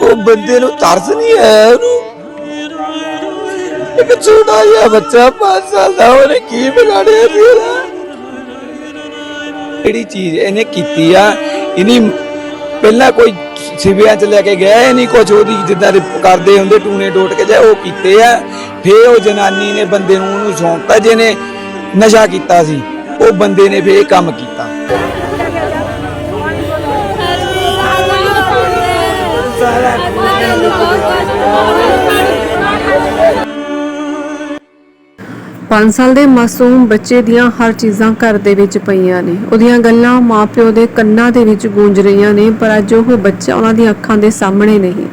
ਉਹ ਬੰਦੇ ਨੂੰ ਤਰਸ ਨਹੀਂ ਆਇਆ ਉਹਨੂੰ? ਇੱਕ ਛੋਟਾ ਜਿਹਾ ਬੱਚਾ 5 ਸਾਲ ਦਾ, ਉਹਨੇ ਕੀ ਵਿਗਾੜਿਆ ਸੀ ਜਿਹੜੀ ਚੀਜ਼ ਇਹਨੇ ਕੀਤੀ ਆ? ਇਨੀ ਪਹਿਲਾਂ ਕੋਈ ਸਿਵਿਆਂ ਚ ਲੈ ਕੇ ਗਏ ਇਹ ਨਹੀਂ ਕੁਝ ਉਹਦੀ ਜਿੱਦਾਂ ਕਰਦੇ ਹੁੰਦੇ ਟੂਨੇ ਟੋਟ ਕੇ ਜਾ ਉਹ ਕੀਤੇ ਆ, ਫੇਰ ਉਹ ਜਨਾਨੀ ਨੇ ਬੰਦੇ ਨੂੰ ਉਹਨੂੰ ਸੌਂਪਤਾ ਜਿਹਨੇ ਨਸ਼ਾ ਕੀਤਾ ਸੀ, ਉਹ ਬੰਦੇ ਨੇ ਫੇਰ ਕੰਮ ਕੀਤਾ। ਪੰਜ ਸਾਲ ਦੇ ਮਾਸੂਮ ਬੱਚੇ ਦੀਆਂ ਹਰ ਚੀਜ਼ਾਂ ਘਰ ਦੇ ਵਿੱਚ ਪਈਆਂ ਨੇ। ਉਹਦੀਆਂ ਗੱਲਾਂ ਮਾਪਿਓ ਦੇ ਕੰਨਾਂ ਦੇ ਵਿੱਚ ਗੂੰਜ ਰਹੀਆਂ ਨੇ, ਪਰ ਅੱਜ ਉਹ ਬੱਚਾ ਉਹਨਾਂ ਦੀਆਂ ਅੱਖਾਂ ਦੇ ਸਾਹਮਣੇ ਨਹੀਂ।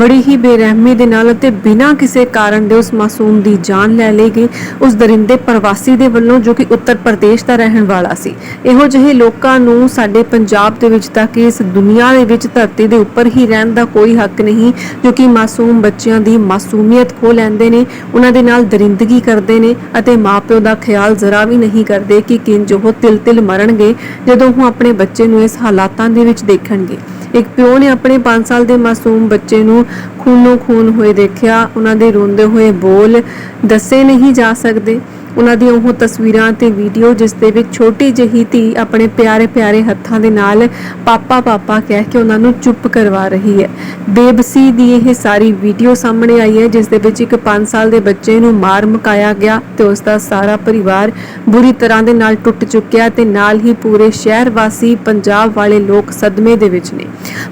ਬੜੀ ਹੀ ਬੇਰਹਿਮੀ ਦੇ ਨਾਲ ਅਤੇ ਬਿਨਾਂ ਕਿਸੇ ਕਾਰਨ ਦੇ ਉਸ ਮਾਸੂਮ ਦੀ ਜਾਨ ਲੈ ਲਈ ਗਈ ਉਸ ਦਰਿੰਦੇ ਪ੍ਰਵਾਸੀ ਦੇ ਵੱਲੋਂ ਜੋ ਕਿ ਉੱਤਰ ਪ੍ਰਦੇਸ਼ ਦਾ ਰਹਿਣ ਵਾਲਾ ਸੀ। ਇਹੋ ਜਿਹੇ ਲੋਕਾਂ ਨੂੰ ਸਾਡੇ ਪੰਜਾਬ ਦੇ ਵਿੱਚ ਤਾਂ ਕਿ ਇਸ ਦੁਨੀਆ ਦੇ ਵਿੱਚ ਧਰਤੀ ਦੇ ਉੱਪਰ ਹੀ ਰਹਿਣ ਦਾ ਕੋਈ ਹੱਕ ਨਹੀਂ ਕਿਉਂਕਿ ਮਾਸੂਮ ਬੱਚਿਆਂ ਦੀ ਮਾਸੂਮੀਅਤ ਖੋ ਲੈਂਦੇ ਨੇ, ਉਹਨਾਂ ਦੇ ਨਾਲ ਦਰਿੰਦਗੀ ਕਰਦੇ ਨੇ ਅਤੇ ਮਾਪਿਓ ਦਾ ਖਿਆਲ ਜ਼ਰਾ ਵੀ ਨਹੀਂ ਕਰਦੇ ਕਿ ਕਿੰਜ ਉਹ ਤਿਲ-ਤਿਲ ਮਰਨਗੇ ਜਦੋਂ ਉਹ ਆਪਣੇ ਬੱਚੇ ਨੂੰ ਇਸ ਹਾਲਾਤਾਂ ਦੇ ਵਿੱਚ ਦੇਖਣਗੇ। ਇੱਕ ਪਿਓ ਨੇ ਆਪਣੇ 5 ਸਾਲ ਦੇ ਮਾਸੂਮ ਬੱਚੇ ਨੂੰ ਖੂਨੋ ਖੂਨ ਹੋਏ ਦੇਖਿਆ, ਉਹਨਾਂ ਦੇ ਰੋਂਦੇ ਹੋਏ ਬੋਲ, ਦੱਸੇ ਨਹੀਂ ਜਾ ਸਕਦੇ। ਉਹਨਾਂ ਦੀਆਂ ਉਹ ਤਸਵੀਰਾਂ ਤੇ ਵੀਡੀਓ ਜਿਸ ਦੇ ਵਿੱਚ ਛੋਟੀ ਜਿਹੀ ਧੀ ਆਪਣੇ ਪਿਆਰੇ ਪਿਆਰੇ ਹੱਥਾਂ ਦੇ ਨਾਲ ਪਾਪਾ ਪਾਪਾ ਕਹਿ ਕੇ ਉਹਨਾਂ ਨੂੰ ਚੁੱਪ ਕਰਵਾ ਰਹੀ ਹੈ। ਬੇਬਸੀ ਦੀ ਇਹ ਸਾਰੀ ਵੀਡੀਓ ਸਾਹਮਣੇ ਆਈ ਹੈ, ਜਿਸ ਦੇ ਵਿੱਚ ਇੱਕ 5 ਸਾਲ ਦੇ ਬੱਚੇ ਨੂੰ ਮਾਰ ਮੁਕਾਇਆ ਗਿਆ ਤੇ ਉਸ ਦਾ ਸਾਰਾ ਪਰਿਵਾਰ ਬੁਰੀ ਤਰ੍ਹਾਂ ਦੇ ਨਾਲ ਟੁੱਟ ਚੁੱਕਿਆ ਤੇ ਨਾਲ ਹੀ ਪੂਰੇ ਸ਼ਹਿਰ ਵਾਸੀ ਪੰਜਾਬ ਵਾਲੇ ਲੋਕ ਸਦਮੇ ਦੇ ਵਿੱਚ ਨੇ।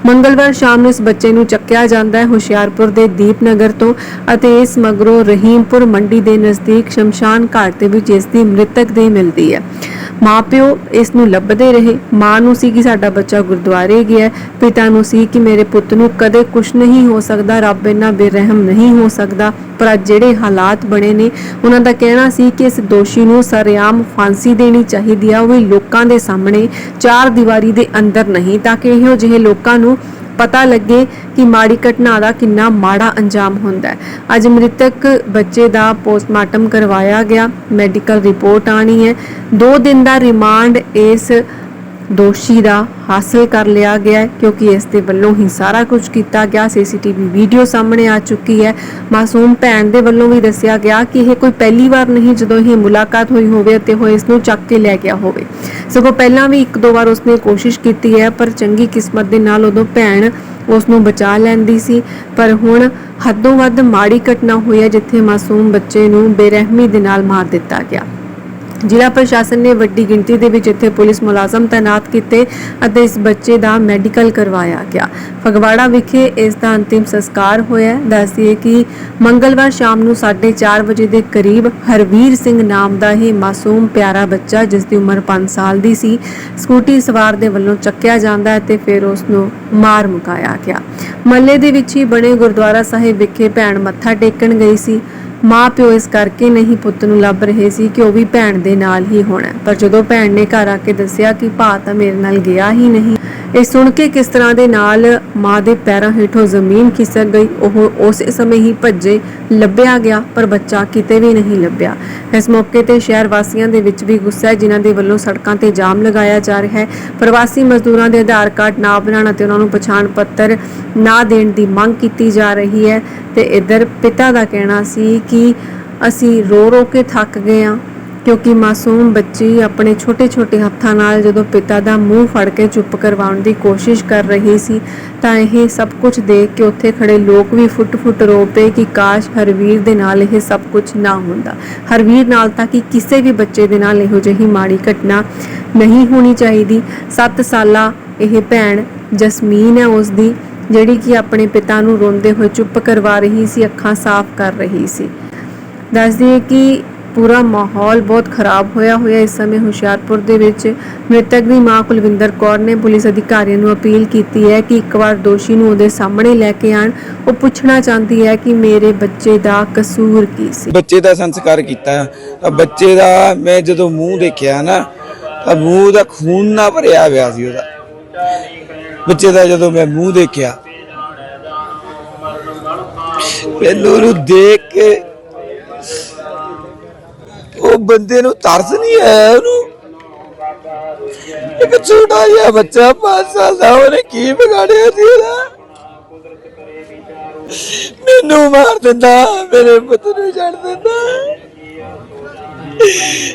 ਮੰਗਲਵਾਰ ਸ਼ਾਮ ਨੂੰ ਇਸ ਬੱਚੇ ਨੂੰ ਚੱਕਿਆ ਜਾਂਦਾ ਹੈ ਹੁਸ਼ਿਆਰਪੁਰ ਦੇ ਦੀਪਨਗਰ ਤੋਂ ਅਤੇ ਇਸ ਮਗਰੋਂ ਰਹੀਮਪੁਰ ਮੰਡੀ ਦੇ ਨਜ਼ਦੀਕ ਸ਼ਮਸ਼ਾਨ ਘਾਟ ਦੇ ਵਿੱਚ ਇਸ ਦੀ ਮ੍ਰਿਤਕ ਦੇਹ ਮਿਲਦੀ ਹੈ। ਮਾਪਿਓ ਇਸ ਨੂੰ ਲੱਭਦੇ ਰਹੇ। ਮਾਂ ਨੂੰ ਸੀ ਕਿ ਸਾਡਾ ਬੱਚਾ ਗੁਰਦੁਆਰੇ ਗਿਆ ਪਿਤਾ ਨੂੰ ਸੀ ਕਿ ਮੇਰੇ ਪੁੱਤ ਨੂੰ ਕਦੇ ਕੁਝ ਨਹੀਂ ਹੋ ਸਕਦਾ। ਰੱਬ ਇੰਨਾ ਬੇਰਹਿਮ ਨਹੀਂ ਹੋ ਸਕਦਾ। ਪਰ ਅੱਜ ਜਿਹੜੇ ਹਾਲਾਤ ਬਣੇ ਨੇ, ਉਹਨਾਂ ਦਾ ਕਹਿਣਾ ਸੀ ਕਿ ਇਸ ਦੋਸ਼ੀ ਨੂੰ ਸਰੇਆਮ ਫਾਂਸੀ ਦੇਣੀ ਚਾਹੀਦੀ ਆ। ਉਹ ਵੀ ਲੋਕਾਂ ਦੇ ਸਾਹਮਣੇ ਚਾਰ ਦੀਵਾਰੀ ਦੇ ਅੰਦਰ ਨਹੀਂ, ਤਾਂ ਕਿ ਇਹੋ ਜਿਹੇ ਲੋਕਾਂ ਨੂੰ ਪਤਾ ਲੱਗੇ ਕਿ ਮਾੜੀ ਘਟਨਾ ਦਾ ਕਿੰਨਾ ਮਾੜਾ ਅੰਜਾਮ ਹੁੰਦਾ ਹੈ। ਅੱਜ ਮ੍ਰਿਤਕ ਬੱਚੇ ਦਾ ਪੋਸਟਮਾਰਟਮ ਕਰਵਾਇਆ ਗਿਆ। ਮੈਡੀਕਲ ਰਿਪੋਰਟ ਆਣੀ ਹੈ। 2 ਦਿਨ ਦਾ ਰਿਮਾਂਡ ਇਸ ਦੋਸ਼ੀ ਦਾ ਹਾਸਲ ਕਰ ਲਿਆ ਗਿਆ ਹੈ, ਕਿਉਂਕਿ ਇਸ ਦੇ ਵੱਲੋਂ ਹੀ ਸਾਰਾ ਕੁਝ ਕੀਤਾ ਗਿਆ। ਸੀਸੀਟੀਵੀ ਵੀਡੀਓ ਸਾਹਮਣੇ ਆ ਚੁੱਕੀ ਹੈ। ਮਾਸੂਮ ਭੈਣ ਦੇ ਵੱਲੋਂ ਵੀ ਦੱਸਿਆ ਗਿਆ ਕਿ ਇਹ ਕੋਈ ਪਹਿਲੀ ਵਾਰ ਨਹੀਂ, ਜਦੋਂ ਇਹ ਮੁਲਾਕਾਤ ਹੋਈ ਹੋਵੇ ਅਤੇ ਉਹ ਇਸ ਨੂੰ ਚੱਕ ਕੇ ਲੈ ਗਿਆ ਹੋਵੇ। ਸਗੋਂ ਪਹਿਲਾਂ ਵੀ ਇੱਕ ਦੋ ਵਾਰ ਉਸਨੇ ਕੋਸ਼ਿਸ਼ ਕੀਤੀ ਹੈ, ਪਰ ਚੰਗੀ ਕਿਸਮਤ ਦੇ ਨਾਲ ਉਦੋਂ ਭੈਣ ਉਸ ਨੂੰ ਬਚਾ ਲੈਂਦੀ ਸੀ। ਪਰ ਹੁਣ ਹੱਦੋਂ ਵੱਧ ਮਾੜੀ ਘਟਨਾ ਹੋਈ ਹੈ, ਜਿੱਥੇ ਮਾਸੂਮ ਬੱਚੇ ਨੂੰ ਬੇਰਹਿਮੀ ਦੇ ਨਾਲ ਮਾਰ ਦਿੱਤਾ ਗਿਆ। ਜ਼ਿਲ੍ਹਾ ਪ੍ਰਸ਼ਾਸਨ ਨੇ ਵੱਡੀ ਗਿਣਤੀ ਦੇ ਵਿੱਚ ਇੱਥੇ ਪੁਲਿਸ ਮੁਲਾਜ਼ਮ ਤਾਇਨਾਤ ਕੀਤੇ ਅਤੇ ਇਸ ਬੱਚੇ ਦਾ ਮੈਡੀਕਲ ਕਰਵਾਇਆ ਗਿਆ। ਫਗਵਾੜਾ ਵਿਖੇ ਇਸ ਦਾ ਅੰਤਿਮ ਸੰਸਕਾਰ ਹੋਇਆ ਹੈ। ਕਿ ਮੰਗਲਵਾਰ ਸ਼ਾਮ ਨੂੰ 4:30 ਵਜੇ ਦੇ ਕਰੀਬ ਹਰਵੀਰ ਸਿੰਘ ਨਾਮ ਦਾ ਇਹ ਮਾਸੂਮ ਪਿਆਰਾ ਬੱਚਾ, ਜਿਸ ਦੀ ਉਮਰ 5 ਸਾਲ ਦੀ ਸੀ, ਸਕੂਟੀ ਸਵਾਰ ਦੇ ਵੱਲੋਂ ਚੱਕਿਆ ਜਾਂਦਾ ਹੈ ਤੇ ਫਿਰ ਉਸ ਨੂੰ ਮਾਰ ਮੁਕਾਇਆ ਗਿਆ। ਮੱਲੇ ਦੇ ਵਿੱਚ ਹੀ ਬਣੇ ਗੁਰਦੁਆਰਾ ਸਾਹਿਬ ਵਿਖੇ ਭੈਣ ਮੱਥਾ ਟੇਕਣ ਗਈ ਸੀ। ਮਾਂ ਪਿਓ ਇਸ ਕਰਕੇ ਨਹੀਂ ਪੁੱਤ ਨੂੰ ਲੱਭ ਰਹੇ ਸੀ ਕਿ ਉਹ ਵੀ ਭੈਣ ਦੇ ਨਾਲ ਹੀ ਹੋਣਾ। ਪਰ ਜਦੋਂ ਭੈਣ ਨੇ ਘਰ ਆ ਕੇ ਦੱਸਿਆ ਕਿ ਭਾ ਤਾਂ ਮੇਰੇ ਨਾਲ ਗਿਆ ਹੀ ਨਹੀਂ, ਇਹ ਸੁਣ ਕੇ ਕਿਸ ਤਰ੍ਹਾਂ ਦੇ ਨਾਲ ਮਾਂ ਦੇ ਪੈਰਾਂ ਹੇਠੋਂ ਜ਼ਮੀਨ ਖਿਸਕ ਗਈ। ਉਹ ਉਸੇ ਸਮੇਂ ਹੀ ਭੱਜੇ ਲੱਭਿਆ ਗਿਆ, ਪਰ ਬੱਚਾ ਕਿਤੇ ਵੀ ਨਹੀਂ ਲੱਭਿਆ। ਇਸ ਮੌਕੇ ਤੇ ਸ਼ਹਿਰ ਵਾਸੀਆਂ ਦੇ ਵਿੱਚ ਵੀ ਗੁੱਸਾ ਹੈ, ਜਿਨ੍ਹਾਂ ਦੇ ਵੱਲੋਂ ਸੜਕਾਂ ਤੇ ਜਾਮ ਲਗਾਇਆ ਜਾ ਰਿਹਾ ਹੈ। ਪ੍ਰਵਾਸੀ ਮਜ਼ਦੂਰਾਂ ਦੇ ਆਧਾਰ ਕਾਰਡ ਨਾ ਬਣਾਉਣ ਅਤੇ ਉਹਨਾਂ ਨੂੰ ਪਛਾਣ ਪੱਤਰ ਨਾ ਦੇਣ ਦੀ ਮੰਗ ਕੀਤੀ ਜਾ ਰਹੀ ਹੈ। ਤੇ ਇਧਰ ਪਿਤਾ ਦਾ ਕਹਿਣਾ ਸੀ ਕਿ ਅਸੀਂ ਰੋ ਰੋ ਕੇ ਥੱਕ ਗਏ ਹਾਂ, ਕਿਉਂਕਿ ਮਾਸੂਮ ਬੱਚੀ ਆਪਣੇ ਛੋਟੇ-ਛੋਟੇ ਹੱਥਾਂ ਨਾਲ ਜਦੋਂ ਪਿਤਾ ਦਾ ਮੂੰਹ ਫੜ ਕੇ ਚੁੱਪ ਕਰਵਾਉਣ ਦੀ ਕੋਸ਼ਿਸ਼ ਕਰ ਰਹੀ ਸੀ, ਤਾਂ ਇਹ ਸਭ ਕੁਝ ਦੇਖ ਕੇ ਉੱਥੇ ਖੜੇ ਲੋਕ ਵੀ ਫੁੱਟ-ਫੁੱਟ ਰੋ ਪਏ ਕਿ ਕਾਸ਼ ਹਰਵੀਰ ਦੇ ਨਾਲ ਇਹ ਸਭ ਕੁਝ ਨਾ ਹੁੰਦਾ। ਹਰਵੀਰ ਨਾਲ ਤਾਂ ਕਿ ਕਿਸੇ ਵੀ ਬੱਚੇ ਦੇ ਨਾਲ ਇਹੋ ਜਿਹੀ ਮਾੜੀ ਘਟਨਾ ਨਹੀਂ ਹੋਣੀ ਚਾਹੀਦੀ। 7 ਸਾਲਾ ਇਹ ਭੈਣ ਜਸਮੀਨ ਹੈ, ਉਸ ਦੀ ਜਿਹੜੀ ਕਿ ਆਪਣੇ ਪਿਤਾ ਨੂੰ ਰੋਂਦੇ ਹੋਏ ਚੁੱਪ ਕਰਵਾ ਰਹੀ ਸੀ, ਅੱਖਾਂ ਸਾਫ਼ ਕਰ ਰਹੀ ਸੀ। ਦੱਸ ਦਈਏ ਕਿ ਪੂਰਾ ਮਾਹੌਲ ਬਹੁਤ ਖਰਾਬ ਹੋਇਆ ਹੋਇਆ ਇਸ ਸਮੇਂ ਹੁਸ਼ਿਆਰਪੁਰ ਦੇ ਵਿੱਚ। ਮ੍ਰਿਤਕ ਦੀ ਮਾਂ ਕੁਲਵਿੰਦਰ ਕੌਰ ਨੇ ਪੁਲਿਸ ਅਧਿਕਾਰੀਆਂ ਨੂੰ ਅਪੀਲ ਕੀਤੀ ਹੈ ਕਿ ਇੱਕ ਵਾਰ ਦੋਸ਼ੀ ਨੂੰ ਉਹਦੇ ਸਾਹਮਣੇ ਲੈ ਕੇ ਆਣ। ਉਹ ਪੁੱਛਣਾ ਚਾਹੁੰਦੀ ਹੈ ਕਿ ਮੇਰੇ ਬੱਚੇ ਦਾ ਕਸੂਰ ਕੀ ਸੀ? ਬੱਚੇ ਦਾ ਸੰਸਕਾਰ ਕੀਤਾ। ਤਾਂ ਬੱਚੇ ਦਾ ਮੈਂ ਜਦੋਂ ਮੂੰਹ ਦੇਖਿਆ ਨਾ, ਤਾਂ ਮੂੰਹ ਦਾ ਖੂਨ ਨਾ ਭਰਿਆ ਹੋਇਆ ਸੀ ਉਹਦਾ। ਬੱਚੇ ਦਾ ਜਦੋਂ ਮੈਂ ਮੂੰਹ ਦੇਖਿਆ, ਮੈਨੂੰ ਉਹਨੂੰ ਦੇਖ ਕੇ ਉਹ ਬੰਦੇ ਨੂੰ ਤਰਸ ਨਹੀਂ ਆਇਆ ਉਹਨੂੰ। ਇੱਕ ਛੋਟਾ ਜਿਹਾ ਬੱਚਾ 5 ਸਾਲ ਦਾ, ਉਹਨੇ ਕੀ ਵਿਗਾੜਿਆ ਸੀ ਇਹਦਾ ਮੈਨੂੰ ਮਾਰ ਦਿੰਦਾ, ਮੇਰੇ ਪੁੱਤ ਨੂੰ ਛੱਡ ਦਿੰਦਾ।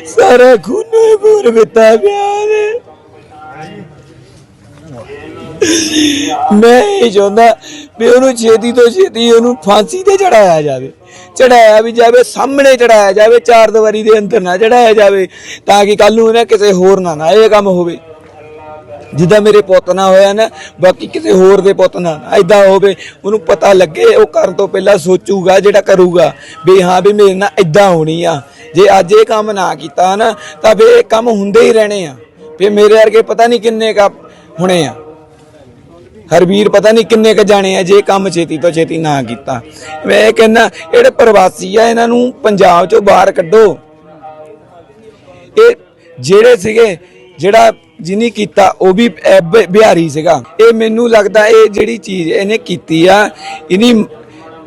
ਸਾਰਾ ਖੂਨ ਪੂਰ ਬਿਤਾ ਪਿਆ ਨੇ ਮੈਂ ਇਹ ਚਾਹੁੰਦਾ ਵੀ ਉਹਨੂੰ ਛੇਤੀ ਤੋਂ ਛੇਤੀ ਉਹਨੂੰ ਫਾਂਸੀ ਤੇ ਚੜਾਇਆ ਜਾਵੇ। ਚੜਾਇਆ ਵੀ ਜਾਵੇ, ਸਾਹਮਣੇ ਚੜਾਇਆ ਜਾਵੇ, ਚਾਰ ਦੀਵਾਰੀ ਦੇ ਅੰਦਰ ਨਾ ਚੜਾਇਆ ਜਾਵੇ, ਤਾਂ ਕਿ ਕੱਲ ਨੂੰ ਇਹਨਾਂ ਕਿਸੇ ਹੋਰ ਨਾਲ ਨਾ, ਇਹ ਕੰਮ ਹੋਵੇ। ਜਿੱਦਾਂ ਮੇਰੇ ਪੁੱਤ ਨਾਲ ਹੋਇਆ ਨਾ, ਬਾਕੀ ਕਿਸੇ ਹੋਰ ਦੇ ਪੁੱਤ ਨਾਲ ਐਦਾਂ ਹੋਵੇ, ਉਹਨੂੰ ਪਤਾ ਲੱਗੇ, ਉਹ ਕਰਨ ਤੋਂ ਪਹਿਲਾਂ ਸੋਚੂਗਾ, ਜਿਹੜਾ ਕਰੂਗਾ, ਵੀ ਹਾਂ, ਵੀ ਮੇਰੇ ਨਾਲ ਐਦਾਂ ਹੋਣੀ ਆ। ਜੇ ਅੱਜ ਇਹ ਕੰਮ ਨਾ ਕੀਤਾ ਨਾ, ਤਾਂ ਫੇਰ ਇਹ ਕੰਮ ਹੁੰਦੇ ਹੀ ਰਹਿਣੇ ਆ। ਫੇਰ ਮੇਰੇ ਵਰਗੇ ਪਤਾ ਨਹੀਂ ਕਿੰਨੇ ਕ ਹੋਣੇ ਆ। ਹਰਵੀਰ ਪਤਾ ਨਹੀਂ ਕਿੰਨੇ ਕ ਜਾਣੇ ਆ ਜੇ ਕੰਮ ਛੇਤੀ ਤੋਂ ਛੇਤੀ ਨਾ ਕੀਤਾ। ਮੈਂ ਇਹ ਕਹਿੰਦਾ, ਜਿਹੜੇ ਪ੍ਰਵਾਸੀ ਆ, ਇਹਨਾਂ ਨੂੰ ਪੰਜਾਬ ਚੋਂ ਬਾਹਰ ਕੱਢੋ। ਇਹ ਜਿਹੜੇ ਸੀਗੇ, ਜਿਹੜਾ ਜਿਨੀ ਕੀਤਾ, ਉਹ ਵੀ ਬਿਹਾਰੀ ਸੀਗਾ। ਇਹ ਮੈਨੂੰ ਲੱਗਦਾ ਇਹ ਜਿਹੜੀ ਚੀਜ਼ ਇਹਨੇ ਕੀਤੀ ਆ ਇਨੀ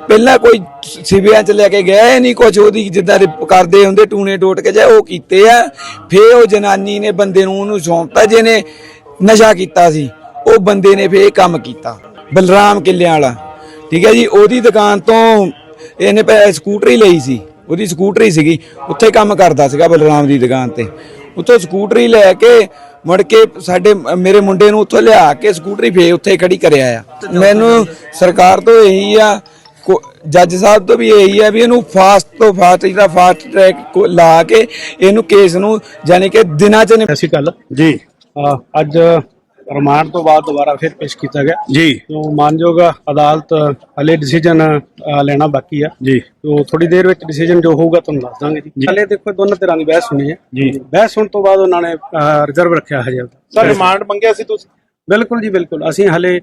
ਪਹਿਲਾਂ ਕੋਈ ਸਿਵਿਆਂ ਚ ਲੈ ਕੇ ਗਿਆ ਇਹ ਨਹੀਂ ਕੁਝ ਉਹਦੀ ਜਿੱਦਾਂ ਕਰਦੇ ਹੁੰਦੇ ਟੂਣੇ ਟੋਟ ਕੇ ਜਾਏ ਉਹ ਕੀਤੇ ਆ। ਫੇਰ ਉਹ ਜਨਾਨੀ ਨੇ ਬੰਦੇ ਨੂੰ ਉਹਨੂੰ ਸੌਂਪਤਾ, ਜਿਹਨੇ ਨਸ਼ਾ ਕੀਤਾ ਸੀ। ਉਹ ਬੰਦੇ ਨੇ ਫੇਰ ਇਹ ਕੰਮ ਕੀਤਾ। ਬਲਰਾਮ ਕਿੱਲਿਆਂ ਵਾਲਾ। ਠੀਕ ਹੈ ਜੀ ਉਹਦੀ ਦੁਕਾਨ ਤੋਂ ਇਹਨੇ ਸਕੂਟਰੀ ਲਈ ਸੀ। ਉਹਦੀ ਸਕੂਟਰੀ ਸੀਗੀ। ਉੱਥੇ ਕੰਮ ਕਰਦਾ ਸੀਗਾ ਬਲਰਾਮ ਦੀ ਦੁਕਾਨ ਤੇ। ਉੱਥੋਂ ਸਕੂਟਰੀ ਲੈ ਕੇ ਮੁੜ ਕੇ ਸਾਡੇ ਮੇਰੇ ਮੁੰਡੇ ਨੂੰ ਉੱਥੋਂ ਲਿਆ ਕੇ ਸਕੂਟਰੀ ਫੇਰ ਉੱਥੇ ਖੜੀ ਕਰਿਆ ਆ। ਮੈਨੂੰ ਸਰਕਾਰ ਤੋਂ ਇਹੀ ਆ ਜੱਜ ਸਾਹਿਬ ਤੋਂ ਵੀ ਇਹੀ ਆ ਵੀ ਇਹਨੂੰ ਫਾਸਟ ਤੋਂ ਫਾਸਟ ਜਿਹੜਾ ਫਾਸਟ ਟਰੈਕ ਲਾ ਕੇ ਇਹਨੂੰ ਕੇਸ ਨੂੰ ਯਾਨੀ ਕਿ ਦਿਨਾਂ ਚ ਨਿਪ- ਅਸੀਂ ਕੱਲ ਜੀ। ਅੱਜ ਰਿਮਾਂਡ ਤੋਂ ਬਾਅਦ ਦੁਬਾਰਾ ਫਿਰ ਪੇਸ਼ ਕੀਤਾ ਗਿਆ। ਜੀ। ਜੋ ਮਾਨਯੋਗ ਅਦਾਲਤ ਹਲੇ ਡਿਸੀਜਨ ਲੈਣਾ ਬਾਕੀ ਆ। ਜੀ। ਜੋ ਥੋੜੀ ਦੇਰ ਵਿੱਚ ਡਿਸੀਜਨ ਜੋ ਹੋਊਗਾ ਤੁਹਾਨੂੰ ਦੱਸ ਦਾਂਗੇ ਜੀ। ਹਲੇ ਦੇਖੋ ਦੋਨੋਂ ਤਰ੍ਹਾਂ ਦੀ ਬਹਿਸ ਹੋਣੀ ਹੈ। ਜੀ। ਬਹਿਸ ਹੋਣ ਤੋਂ ਬਾਅਦ ਉਹਨਾਂ ਨੇ ਰਿਜ਼ਰਵ ਰੱਖਿਆ ਹਜੇ। ਸਰ ਰਿਮਾਂਡ ਮੰਗਿਆ ਸੀ ਤੁਸੀਂ? ਬਿਲਕੁਲ ਜੀ ਬਿਲਕੁਲ। ਅਸੀਂ ਹਲੇ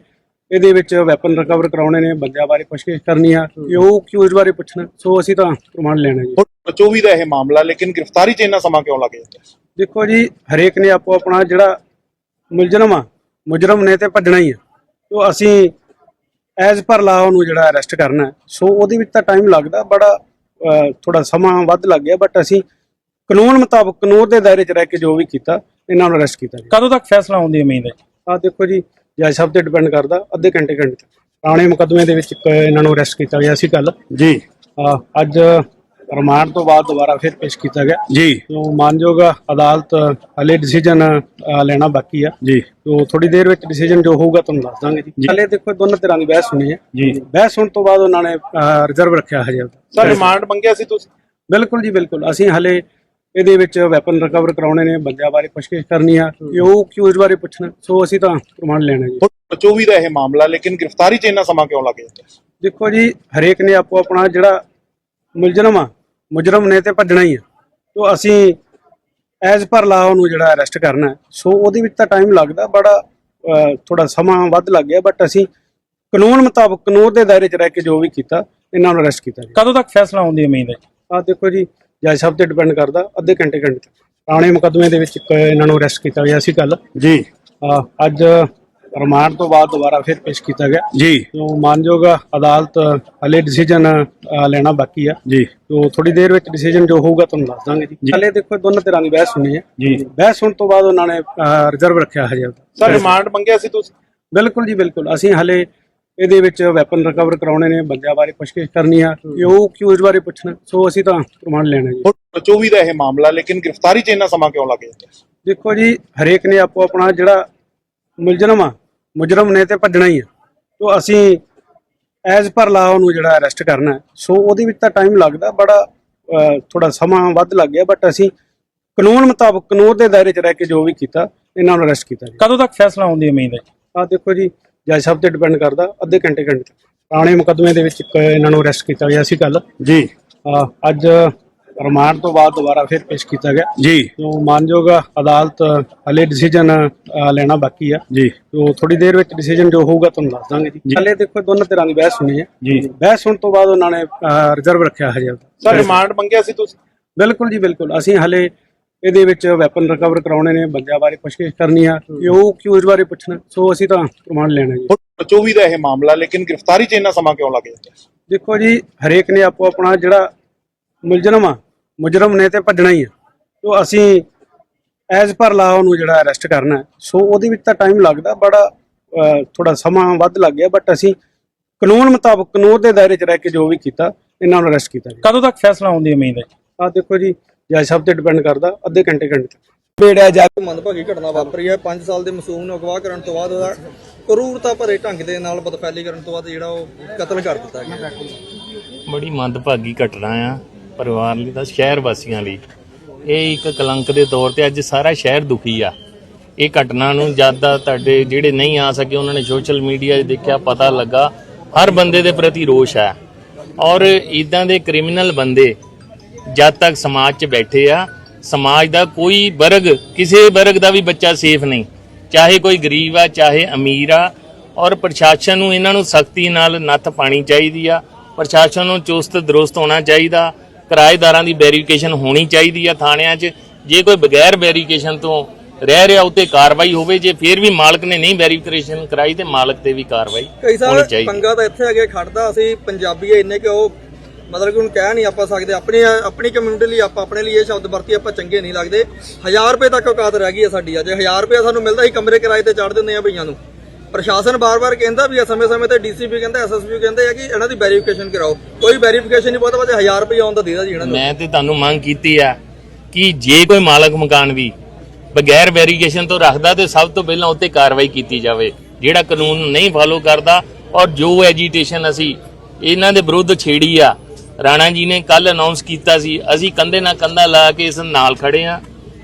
ਇਹਦੇ ਵਿੱਚ ਵੈਪਨ ਰਿਕਵਰ ਕਰਾਉਣੇ ਨੇ ਬੰਦਿਆਂ ਬਾਰੇ ਪੁੱਛਗਿੱਛ ਕਰਨੀ ਆ। ਕਿ ਉਹ ਕਿਉਂ ਬਾਰੇ ਪੁੱਛਣਾ? ਸੋ ਅਸੀਂ ਤਾਂ ਰਿਮਾਂਡ ਲੈਣਾ ਜੀ। 24 ਦਾ ਇਹ ਮਾਮਲਾ ਲੇਕਿਨ ਗ੍ਰਿਫਤਾਰੀ 'ਚ ਇੰਨਾ ਸਮਾਂ ਕਿਉਂ ਲੱਗ ਜਾਂਦਾ? ਦੇਖੋ ਜੀ ਹਰੇਕ ਨੇ ਆਪੋ ਆਪਣਾ ਜਿਹੜਾ ਮੁਲਜ਼ਮ ਆ ਮੁਜਰਮ ਨੇ ਤੇ ਭੱਜਣਾ ਹੀ ਆ। ਤੋਂ ਅਸੀਂ ਐਜ਼ ਪਰ ਲਾ ਉਹਨੂੰ ਜਿਹੜਾ ਅਰੈਸਟ ਕਰਨਾ। ਸੋ ਉਹਦੇ ਵਿੱਚ ਤਾਂ ਟਾਈਮ ਲੱਗਦਾ ਬੜਾ ਥੋੜਾ ਸਮਾਂ ਵੱਧ ਲੱਗ ਗਿਆ ਬਟ ਅਸੀਂ ਕਾਨੂੰਨ ਮੁਤਾਬਕ ਕਾਨੂੰਨ ਦੇ ਦਾਇਰੇ 'ਚ ਰਹਿ ਕੇ ਜੋ ਵੀ ਕੀਤਾ ਇਹਨਾਂ ਨੂੰ ਅਰੈਸਟ ਕੀਤਾ ਜੀ ਕਦੋਂ ਤੱਕ ਫੈਸਲਾ ਆਉਣ ਦੀ ਉਮੀਦ ਹੈ ਆ ਦੇਖੋ ਜੀ ਜੱਜ ਸਾਹਿਬ ਤੇ ਡਿਪੈਂਡ ਕਰਦਾ ਅੱਧੇ ਘੰਟੇ ਘੰਟੇ ਪੁਰਾਣੇ ਮੁਕੱਦਮੇ ਦੇ ਵਿੱਚ ਇਹਨਾਂ ਨੂੰ ਅਰੈਸਟ ਕੀਤਾ ਗਿਆ ਸੀ ਕੱਲ ਜੀ। ਅੱਜ ਰਿਮਾਂਡ ਤੋਂ ਬਾਅਦ ਦੁਬਾਰਾ ਫਿਰ ਪੇਸ਼ ਕੀਤਾ ਗਿਆ। ਜੀ। ਜੋ ਮਾਨਯੋਗ ਅਦਾਲਤ ਹਲੇ ਡਿਸੀਜਨ ਲੈਣਾ ਬਾਕੀ ਆ। ਜੀ। ਜੋ ਥੋੜੀ ਦੇਰ ਵਿੱਚ ਡਿਸੀਜਨ ਜੋ ਹੋਊਗਾ ਤੁਹਾਨੂੰ ਦੱਸ ਦਾਂਗੇ ਜੀ। ਹਲੇ ਦੇਖੋ ਦੋਨੋਂ ਤਰ੍ਹਾਂ ਦੀ ਬਹਿਸ ਹੋਣੀ ਹੈ। ਜੀ। ਬਹਿਸ ਹੋਣ ਤੋਂ ਬਾਅਦ ਉਹਨਾਂ ਨੇ ਰਿਜ਼ਰਵ ਰੱਖਿਆ ਹਜੇ। ਸਰ ਰਿਮਾਂਡ ਮੰਗਿਆ ਸੀ ਤੁਸੀਂ? ਬਿਲਕੁਲ ਜੀ ਬਿਲਕੁਲ। ਅਸੀਂ ਹਲੇ ਇਹਦੇ ਵਿੱਚ ਵੈਪਨ ਰਿਕਵਰ ਕਰਾਉਣੇ ਨੇ ਬੰਦਿਆਂ ਬਾਰੇ ਪੁੱਛਗਿੱਛ ਕਰਨੀ ਆ। ਕਿ ਉਹ ਕਿਉਂ ਬਾਰੇ ਪੁੱਛਣਾ? ਸੋ ਅਸੀਂ ਤਾਂ ਰਿਮਾਂਡ ਲੈਣਾ ਜੀ। 24 ਦਾ ਇਹ ਮਾਮਲਾ ਲੇਕਿਨ ਗ੍ਰਿਫਤਾਰੀ 'ਚ ਇੰਨਾ ਸਮਾਂ ਕਿਉਂ ਲੱਗ ਜਾਂਦਾ? ਦੇਖੋ ਜੀ ਹਰੇਕ ਨੇ ਆਪੋ ਆਪਣਾ ਜਿਹੜਾ ਮੁਲਜ਼ਮ ਆ ਮੁਜਰਮ ਨੇ ਤੇ ਭੱਜਣਾ ਹੀ ਆ। ਤੋਂ ਅਸੀਂ ਐਜ਼ ਪਰ ਲਾ ਉਹਨੂੰ ਜਿਹੜਾ ਅਰੈਸਟ ਕਰਨਾ ਹੈ। ਸੋ ਉਹਦੇ ਵਿੱਚ ਤਾਂ ਟਾਈਮ ਲੱਗਦਾ ਬੜਾ ਥੋੜਾ ਸਮਾਂ ਵੱਧ ਲੱਗ ਗਿਆ ਬਟ ਅਸੀਂ ਕਾਨੂੰਨ ਮੁਤਾਬਕ ਕਾਨੂੰਨ ਦੇ ਦਾਇਰੇ 'ਚ ਰਹਿ ਕੇ ਜੋ ਵੀ ਕੀਤਾ ਇਹਨਾਂ ਨੂੰ ਅਰੈਸਟ ਕੀਤਾ ਜੀ। ਕਦੋਂ ਤੱਕ ਫੈਸਲਾ ਆਉਣ ਦੀ ਉਮੀਦ ਹੈ ਆ ਦੇਖੋ ਜੀ ਜੱਜ ਸਾਹਿਬ ਤੇ ਡਿਪੈਂਡ ਕਰਦਾ ਅੱਧੇ ਘੰਟੇ ਘੰਟੇ ਤੱਕ। ਪੁਰਾਣੇ ਮੁਕੱਦਮੇ ਦੇ ਵਿੱਚ ਇੱਕ ਇਹਨਾਂ ਨੂੰ ਅਰੈਸਟ ਕੀਤਾ ਗਿਆ ਸੀ ਕੱਲ ਜੀ। ਅੱਜ ਰਿਮਾਂਡ ਤੋਂ ਬਾਅਦ ਦੁਬਾਰਾ ਫਿਰ ਪੇਸ਼ ਕੀਤਾ ਗਿਆ। ਜੀ। ਜੋ ਮਾਨਯੋਗ ਅਦਾਲਤ ਹਲੇ ਡਿਸੀਜਨ ਲੈਣਾ ਬਾਕੀ ਆ। ਜੀ। ਜੋ ਥੋੜੀ ਦੇਰ ਵਿੱਚ ਡਿਸੀਜਨ ਜੋ ਹੋਊਗਾ ਤੁਹਾਨੂੰ ਦੱਸ ਦਾਂਗੇ ਜੀ। ਹਲੇ ਦੇਖੋ ਦੋਨੋਂ ਤਰ੍ਹਾਂ ਦੀ ਬਹਿਸ ਹੋਣੀ ਹੈ। ਜੀ। ਬਹਿਸ ਹੋਣ ਤੋਂ ਬਾਅਦ ਉਹਨਾਂ ਨੇ ਰਿਜ਼ਰਵ ਰੱਖਿਆ ਹਜੇ। ਸਰ ਰਿਮਾਂਡ ਮੰਗਿਆ ਸੀ ਤੁਸੀਂ? ਬਿਲਕੁਲ ਜੀ ਬਿਲਕੁਲ। ਅਸੀਂ ਹਲੇ ਇਹਦੇ ਵਿੱਚ ਵੈਪਨ ਰਿਕਵਰ ਕਰਾਉਣੇ ਨੇ ਬੰਦਿਆਂ ਬਾਰੇ ਪੁੱਛਗਿੱਛ ਕਰਨੀ ਆ। ਕਿ ਉਹ ਕਿਉਂ ਇਸ ਬਾਰੇ ਪੁੱਛਣਾ? ਸੋ ਅਸੀਂ ਤਾਂ ਰਿਮਾਂਡ ਲੈਣਾ ਜੀ। 24 ਦਾ ਇਹ ਮਾਮਲਾ ਲੇਕਿਨ ਗ੍ਰਿਫਤਾਰੀ 'ਚ ਇੰਨਾ ਸਮਾਂ ਕਿਉਂ ਲੱਗ ਜਾਂਦਾ ਦੇਖੋ ਜੀ ਹਰੇਕ ਨੇ ਆਪੋ ਆਪਣਾ ਜਿਹੜਾ ਮੁਲਜ਼ਮ ਆ ਮੁਜਰਮ ਨੇ ਤੇ ਭੱਜਣਾ ਹੀ ਆ। ਤੋਂ ਅਸੀਂ ਐਜ਼ ਪਰ ਲਾ ਉਹਨੂੰ ਜਿਹੜਾ ਅਰੈਸਟ ਕਰਨਾ। ਸੋ ਉਹਦੇ ਵਿੱਚ ਤਾਂ ਟਾਈਮ ਲੱਗਦਾ ਬੜਾ ਥੋੜਾ ਸਮਾਂ ਵੱਧ ਲੱਗ ਗਿਆ ਬਟ ਅਸੀਂ ਕਾਨੂੰਨ ਮੁਤਾਬਕ ਕਾਨੂੰਨ ਦੇ ਦਾਇਰੇ 'ਚ ਰਹਿ ਕੇ ਜੋ ਵੀ ਕੀਤਾ ਇਹਨਾਂ ਨੂੰ ਅਰੈਸਟ ਕੀਤਾ ਜੀ। ਕਦੋਂ ਤੱਕ ਫੈਸਲਾ ਆਉਣ ਦੀ ਉਮੀਦ ਹੈ ਆ ਦੇਖੋ ਜੀ ਜੱਜ ਸਾਹਿਬ ਤੇ ਡਿਪੈਂਡ ਕਰਦਾ ਅੱਧੇ ਘੰਟੇ ਘੰਟੇ। ਪੁਰਾਣੇ ਮੁਕੱਦਮੇ ਦੇ ਵਿੱਚ ਇਹਨਾਂ ਨੂੰ ਅਰੈਸਟ ਕੀਤਾ ਗਿਆ ਸੀ ਕੱਲ ਜੀ। ਅੱਜ ਰਿਮਾਂਡ ਤੋਂ ਬਾਅਦ ਦੁਬਾਰਾ ਫਿਰ ਪੇਸ਼ ਕੀਤਾ ਗਿਆ। ਜੀ। ਜੋ ਮਾਨਯੋਗ ਅਦਾਲਤ ਹਲੇ ਡਿਸੀਜਨ ਲੈਣਾ ਬਾਕੀ ਆ। ਜੀ। ਜੋ ਥੋੜੀ ਦੇਰ ਵਿੱਚ ਡਿਸੀਜਨ ਜੋ ਹੋਊਗਾ ਤੁਹਾਨੂੰ ਦੱਸ ਦਾਂਗੇ ਜੀ। ਹਲੇ ਦੇਖੋ ਦੋਨੋਂ ਤਰ੍ਹਾਂ ਦੀ ਬਹਿਸ ਹੋਣੀ ਹੈ। ਜੀ। ਬਹਿਸ ਹੋਣ ਤੋਂ ਬਾਅਦ ਉਹਨਾਂ ਨੇ ਰਿਜ਼ਰਵ ਰੱਖਿਆ ਹਜੇ। ਸਰ ਰਿਮਾਂਡ ਮੰਗਿਆ ਸੀ ਤੁਸੀਂ? ਬਿਲਕੁਲ ਜੀ ਬਿਲਕੁਲ। ਅਸੀਂ ਹਲੇ ਇਹਦੇ ਵਿੱਚ ਵੈਪਨ ਰਿਕਵਰ ਕਰਾਉਣੇ ਨੇ ਬੰਦਿਆਂ ਬਾਰੇ ਪੁੱਛਗਿੱਛ ਕਰਨੀ ਆ। ਕਿ ਉਹ ਕਿਉਂ ਇਸ ਬਾਰੇ ਪੁੱਛਣਾ? ਸੋ ਅਸੀਂ ਤਾਂ ਰਿਮਾਂਡ ਲੈਣਾ ਜੀ। 24 ਦਾ ਇਹ ਮਾਮਲਾ ਲੇਕਿਨ ਗ੍ਰਿਫਤਾਰੀ 'ਚ ਇੰਨਾ ਸਮਾਂ ਕਿਉਂ ਲੱਗ ਜਾਂਦਾ? ਦੇਖੋ ਜੀ ਹਰੇਕ ਨੇ ਆਪੋ ਆਪਣਾ ਜਿਹੜਾ ਮੁਲਜ਼ਮ ਆ ਮੁਜਰਮ ਨੇ ਤੇ ਭੱਜਣਾ ਹੀ ਆ। ਤੋਂ ਅਸੀਂ ਐਜ਼ ਪਰ ਲਾ ਉਹਨੂੰ ਜਿਹੜਾ ਅਰੈਸਟ ਕਰਨਾ ਹੈ। ਸੋ ਉਹਦੇ ਵਿੱਚ ਤਾਂ ਟਾਈਮ ਲੱਗਦਾ ਬੜਾ ਥੋੜਾ ਸਮਾਂ ਵੱਧ ਲੱਗ ਗਿਆ ਬਟ ਅਸੀਂ ਕਾਨੂੰਨ ਮੁਤਾਬਕ ਕਾਨੂੰਨ ਦੇ ਦਾਇਰੇ 'ਚ ਰਹਿ ਕੇ ਜੋ ਵੀ ਕੀਤਾ ਇਹਨਾਂ ਨੂੰ ਅਰੈਸਟ ਕੀਤਾ ਕਦੋਂ ਤੱਕ ਫੈਸਲਾ ਆਉਣ ਦੀ ਉਮੀਦ ਹੈ? ਆ ਦੇਖੋ ਜੀ ਜੱਜ ਸਾਹਿਬ ਤੇ ਡਿਪੈਂਡ ਕਰਦਾ ਅੱਧੇ ਘੰਟੇ ਘੰਟੇ ਤੱਕ। ਬੇੜਿਆ ਜਾ ਮੰਦਭਾਗੀ ਘਟਨਾ ਵਾਪਰੀ ਹੈ। 5 ਸਾਲ ਦੇ ਮਾਸੂਮ ਨੂੰ ਅਗਵਾ ਕਰਨ ਤੋਂ ਬਾਅਦ ਉਹਦਾ ਕਰੂਰਤਾ ਭਰੇ ਢੰਗ ਦੇ ਨਾਲ ਬਦਫੈਲੀ ਕਰਨ ਤੋਂ ਬਾਅਦ ਜਿਹੜਾ ਉਹ ਕਤਲ ਕਰ ਦਿੱਤਾ ਗਿਆ। ਬੜੀ ਮੰਦਭਾਗੀ ਘਟਨਾ ਆ। ਪਰਿਵਾਰ ਲਈ ਤਾਂ ਸ਼ਹਿਰ ਵਾਸੀਆਂ ਲਈ। ਇਹ ਇੱਕ ਕਲੰਕ ਦੇ ਤੌਰ ਤੇ ਅੱਜ ਸਾਰਾ ਸ਼ਹਿਰ ਦੁਖੀ ਆ। ਇਹ ਘਟਨਾ ਨੂੰ ਜਦ ਦਾ ਤੁਹਾਡੇ ਜਿਹੜੇ ਨਹੀਂ ਆ ਸਕੇ, ਉਹਨਾਂ ਨੇ ਸੋਸ਼ਲ ਮੀਡੀਆ 'ਤੇ ਦੇਖਿਆ, ਪਤਾ ਲੱਗਾ, ਹਰ ਬੰਦੇ ਦੇ ਪ੍ਰਤੀ ਰੋਸ਼ ਹੈ ਔਰ ਇਦਾਂ ਦੇ ਕ੍ਰਿਮੀਨਲ ਬੰਦੇ ਜਦ ਤੱਕ ਸਮਾਜ 'ਚ ਬੈਠੇ ਆ, ਸਮਾਜ ਦਾ ਕੋਈ ਵਰਗ, ਕਿਸੇ ਵਰਗ ਦਾ ਵੀ ਬੱਚਾ ਸੇਫ ਨਹੀਂ। ਚਾਹੇ ਕੋਈ ਗਰੀਬ ਆ, ਚਾਹੇ ਅਮੀਰ ਆ, ਔਰ ਪ੍ਰਸ਼ਾਸਨ ਨੂੰ ਇਹਨਾਂ ਨੂੰ ਸਖਤੀ ਨਾਲ ਨੱਥ ਪਾਣੀ ਚਾਹੀਦੀ ਆ। ਪ੍ਰਸ਼ਾਸਨ ਨੂੰ ਚੁਸਤ ਦਰੁਸਤ ਹੋਣਾ ਚਾਹੀਦਾ। ਕਿਰਾਏਦਾਰਾਂ ਦੀ ਵੈਰੀਫਿਕੇਸ਼ਨ ਹੋਣੀ ਚਾਹੀਦੀ ਆ ਥਾਣਿਆਂ 'ਚ। ਜੇ ਕੋਈ ਬਗੈਰ ਵੈਰੀਫਿਕੇਸ਼ਨ ਤੋਂ ਰਹਿ ਰਿਹਾ ਉੱਤੇ ਕਾਰਵਾਈ ਹੋਵੇ ਜੇ ਫਿਰ ਵੀ ਮਾਲਕ ਨੇ ਨਹੀਂ ਵੈਰੀਫਿਕੇਸ਼ਨ ਕਰਾਈ ਤੇ ਮਾਲਕ ਤੇ ਵੀ ਕਾਰਵਾਈ ਕਈ ਹੋਣੀ ਸਾਲ ਚਾਹੀਦੀ। ਪੰਗਾ ਤਾਂ ਇੱਥੇ ਅੱਗੇ ਖੜਦਾ ਅਸੀਂ ਪੰਜਾਬੀ ਇੰਨੇ ਕਿ ਉਹ ਮਤਲਬ ਕਿ ਹੁਣ ਕਹਿ ਨਹੀਂ ਆਪਾਂ ਸਕਦੇ। ਆਪਣੀ ਆਪਣੀ ਕਮਿਊਨਿਟੀ ਲਈ ਆਪਾਂ ਆਪਣੇ ਲਈ ਇਹ ਸ਼ਬਦ ਵਰਤੀ ਆਪਾਂ ਚੰਗੇ ਨਹੀਂ ਲੱਗਦੇ। 1000 ਰੁਪਏ ਤੱਕ ਔਕਾਤ ਰਹਿ ਗਈ ਹੈ ਸਾਡੀ ਅੱਜ। 1000 ਰੁਪਏ ਸਾਨੂੰ ਮਿਲਦਾ ਹੀ ਕਮਰੇ ਕਿਰਾਏ ਤੇ ਚੜ ਦਿੰਦੇ ਆ ਭਈਆਂ ਨੂੰ। ਪ੍ਰਸ਼ਾਸਨ ਬਾਰ-ਬਾਰ ਕਹਿੰਦਾ ਵੀ ਸਮੇਂ-ਸਮੇਂ ਤੇ ਡੀਸੀਪੀ ਕਹਿੰਦਾ ਐਸਐਸਪੀ ਕਹਿੰਦੇ ਆ ਕਿ ਇਹਨਾਂ ਦੀ ਵੈਰੀਫਿਕੇਸ਼ਨ ਕਰਾਓ। ਕੋਈ ਵੈਰੀਫਿਕੇਸ਼ਨ ਨਹੀਂ, ਬਹੁਤਾ ਬਾਅਦ 1000 ਰੁਪਏ ਆਉਣ ਦੇਦਾ ਜੀ ਇਹਨਾਂ ਨੂੰ। ਮੈਂ ਤੇ ਤੁਹਾਨੂੰ ਮੰਗ ਕੀਤੀ ਆ ਕਿ ਜੇ ਕੋਈ ਮਾਲਕ ਮਕਾਨ ਵੀ ਬਗੈਰ ਵੈਰੀਫਿਕੇਸ਼ਨ ਤੋਂ ਰੱਖਦਾ ਤੇ ਸਭ ਤੋਂ ਪਹਿਲਾਂ ਉੱਤੇ ਕਾਰਵਾਈ ਕੀਤੀ ਜਾਵੇ, ਜਿਹੜਾ ਕਾਨੂੰਨ ਨਹੀਂ ਫਾਲੋ ਕਰਦਾ ਔਰ ਜੋ ਐਜੀਟੇਸ਼ਨ ਅਸੀਂ ਇਹਨਾਂ ਦੇ ਵਿਰੁੱਧ ਛੇੜੀ ਆ, ਰਾਣਾ ਜੀ ਨੇ ਕੱਲ ਅਨਾਉਂਸ ਕੀਤਾ ਸੀ, ਅਸੀਂ ਕੰਧੇ ਨਾਲ ਕੰਧਾ ਲਾ ਕੇ ਇਸ ਨਾਲ ਖੜੇ ਆ।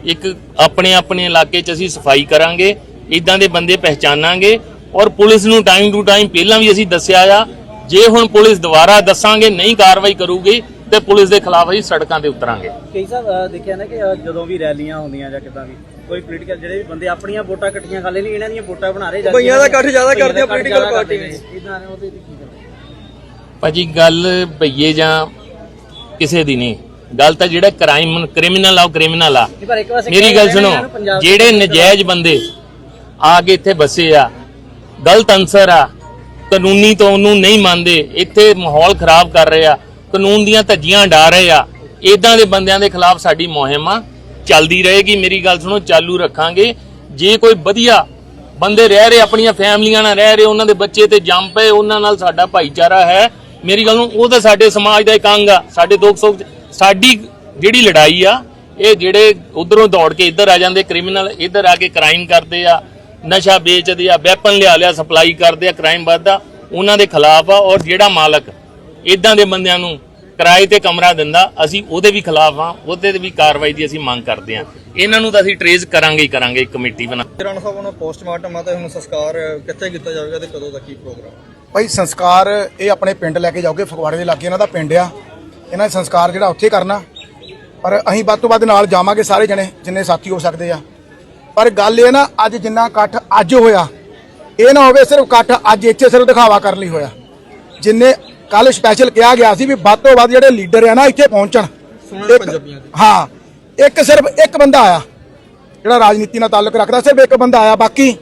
ਇੱਕ ਆਪਣੇ ਆਪਣੇ ਇਲਾਕੇ 'ਚ ਅਸੀਂ ਸਫ਼ਾਈ ਕਰਾਂਗੇ, ਇਦਾਂ ਦੇ ਬੰਦੇ ਪਹਿਚਾਨਾਂਗੇ ਔਰ ਪੁਲਿਸ ਨੂੰ ਟਾਈਮ ਟੂ ਟਾਈਮ ਪਹਿਲਾਂ ਵੀ ਅਸੀਂ ਦੱਸਿਆ ਆ ਜੇ ਹੁਣ ਪੁਲਿਸ ਦੁਬਾਰਾ ਦੱਸਾਂਗੇ ਨਹੀਂ ਕਾਰਵਾਈ ਕਰੂਗੀ ਤੇ ਪੁਲਿਸ ਦੇ ਖਿਲਾਫ ਅਸੀਂ ਸੜਕਾਂ ਤੇ ਉਤਰਾਂਗੇ। ਕਈ ਸਾਹਿਬ ਦੇਖਿਆ ਨਾ ਕਿ ਜਦੋਂ ਵੀ ਰੈਲੀਆਂ ਹੁੰਦੀਆਂ ਜਾਂ ਕਿਦਾਂ ਵੀ ਕੋਈ ਪੋਲੀਟੀਕਲ ਜਿਹੜੇ ਵੀ ਬੰਦੇ ਆਪਣੀਆਂ ਵੋਟਾਂ ਇਕੱਠੀਆਂ ਕਰ ਲੈਣੀ ਇਹਨਾਂ ਦੀਆਂ ਵੋਟਾਂ ਬਣਾ ਰਹੇ ਜਾਂ ਭਈਆਂ ਦਾ ਇਕੱਠ ਜ਼ਿਆਦਾ ਭਈਆਂ ਦਾ ਕਰਦੀਆਂ ਇਕੱਠ political ਜ਼ਿਆਦਾ ਪਾਰਟੀ ਕਰਦੇ ਨੇ। ਇਦਾਂ ਨੇ ਉਹਦੇ ਤੇ ਕੀ ਭਾਜੀ ਗੱਲ ਭਈਏ ਜਾਂ ਕਿਸੇ ਦੀ ਨਹੀਂ। ਗੱਲ ਤਾਂ ਜਿਹੜਾ ਕ੍ਰਾਈਮ ਕ੍ਰਿਮੀਨਲ ਆ ਉਹ ਕ੍ਰਿਮੀਨਲ ਆ। ਮੇਰੀ ਗੱਲ ਸੁਣੋ ਜਿਹੜੇ ਨਜਾਇਜ਼ ਬੰਦੇ ਆ ਕੇ ਇੱਥੇ ਬਸੇ ਆ ਗਲਤ ਅਨਸਰ ਆ। ਕਾਨੂੰਨੀ ਤੋਂ ਉਹਨੂੰ ਨਹੀਂ ਮੰਨਦੇ। ਇੱਥੇ ਮਾਹੌਲ ਖਰਾਬ ਕਰ ਰਹੇ ਆ। ਕਾਨੂੰਨ ਦੀਆਂ ਧੱਜੀਆਂ ਡਾ ਰਹੇ ਆ। ਇਦਾਂ ਦੇ ਬੰਦਿਆਂ ਦੇ ਖਿਲਾਫ ਸਾਡੀ ਮੁਹਿੰਮ ਆ। ਚੱਲਦੀ ਰਹੇਗੀ। ਮੇਰੀ ਗੱਲ ਸੁਣੋ, ਚਾਲੂ ਰੱਖਾਂਗੇ। ਜੇ ਕੋਈ ਵਧੀਆ ਬੰਦੇ ਰਹਿ ਰਹੇ, ਆਪਣੀਆਂ ਫੈਮਲੀਆਂ ਨਾਲ ਰਹਿ ਰਹੇ, ਉਹਨਾਂ ਦੇ ਬੱਚੇ ਤੇ ਜੰਮ ਪਏ ਉਹਨਾਂ ਨਾਲ ਸਾਡਾ ਭਾਈਚਾਰਾ ਹੈ। ਮੇਰੀ ਗੱਲ ਨੂੰ ਉਹ ਤਾਂ ਸਾਡੇ ਸਮਾਜ ਦਾ ਇੱਕ ਅੰਗ ਆ। ਸਾਡੇ ਦੁੱਖ ਸੁੱਖ ਸਾਡੀ ਜਿਹੜੀ ਲੜਾਈ ਆ, ਇਹ ਜਿਹੜੇ ਉਧਰੋਂ ਦੌੜ ਕੇ ਇੱਧਰ ਆ ਜਾਂਦੇ ਕ੍ਰਿਮੀਨਲ ਇੱਧਰ ਆ ਕੇ ਕ੍ਰਾਈਮ ਕਰਦੇ ਆ। ਨਸ਼ਾ ਵੇਚਦੇ ਆ ਵੈਪਨ ਲਿਆ ਲਿਆ ਸਪਲਾਈ ਕਰਦੇ ਆ ਕ੍ਰਾਈਮ ਵੱਧਦਾ ਉਹਨਾਂ ਦੇ ਖਿਲਾਫ ਆ ਔਰ ਜਿਹੜਾ ਮਾਲਕ ਇਦਾਂ ਦੇ ਬੰਦਿਆਂ ਨੂੰ ਕਿਰਾਏ ਤੇ ਕਮਰਾ ਦਿੰਦਾ ਅਸੀਂ ਉਹਦੇ ਵੀ ਖਿਲਾਫ ਆ ਉਹਦੇ ਤੇ ਵੀ ਕਾਰਵਾਈ ਦੀ ਅਸੀਂ ਮੰਗ ਕਰਦੇ ਆ। ਇਹਨਾਂ ਨੂੰ ਤਾਂ ਅਸੀਂ ਟਰੇਸ ਕਰਾਂਗੇ ਹੀ ਕਰਾਂਗੇ ਕਮੇਟੀ ਬਣਾ ਰਾਣਾ ਸਾਹਿਬ ਉਹਨਾਂ ਪੋਸਟਮਾਰਟਮ ਆ ਤੇ ਹੁਣ ਸੰਸਕਾਰ ਕਿੱਥੇ ਕੀਤਾ ਜਾਵੇਗਾ ਤੇ ਕਦੋਂ ਤੱਕ ਕੀ ਪ੍ਰੋਗਰਾਮ ਭਾਈ ਸੰਸਕਾਰ ਇਹ ਆਪਣੇ ਪਿੰਡ ਲੈ ਕੇ ਜਾਓਗੇ ਫਗਵਾੜੇ ਦੇ ਲਾਗੇ ਇਹਨਾਂ ਦਾ ਪਿੰਡ ਆ। ਇਹਨਾਂ ਦਾ ਸੰਸਕਾਰ ਜਿਹੜਾ ਉੱਥੇ ਕਰਨਾ। ਪਰ ਅਸੀਂ ਵੱਧ ਤੋਂ ਵੱਧ ਨਾਲ ਜਾਵਾਂਗੇ ਸਾਰੇ ਜਣੇ ਜਿੰਨੇ ਸਾਥੀ ਹੋ ਸਕਦੇ ਆ। ਪਰ ਗੱਲ ਇਹ ਨਾ ਅੱਜ ਜਿੰਨਾ ਇਕੱਠ ਅੱਜ ਹੋਇਆ ਇਹ ਨਾ ਹੋਵੇ ਸਿਰਫ ਇਕੱਠ ਅੱਜ ਇੱਥੇ ਸਿਰਫ ਦਿਖਾਵਾ ਕਰਨ ਲਈ ਹੋਇਆ। ਜਿੰਨੇ ਕੱਲ ਸਪੈਸ਼ਲ ਕਿਹਾ ਗਿਆ ਸੀ ਵੀ ਵੱਧ ਤੋਂ ਵੱਧ ਜਿਹੜੇ ਲੀਡਰ ਆ ਨਾ ਇੱਥੇ ਪਹੁੰਚਣ। ਹਾਂ ਇੱਕ ਸਿਰਫ ਇੱਕ ਬੰਦਾ ਆਇਆ ਜਿਹੜਾ ਰਾਜਨੀਤੀ ਨਾਲ ਤਾਲੁਕ ਰੱਖਦਾ ਸਿਰਫ ਇੱਕ ਬੰਦਾ ਆਇਆ ਬਾਕੀ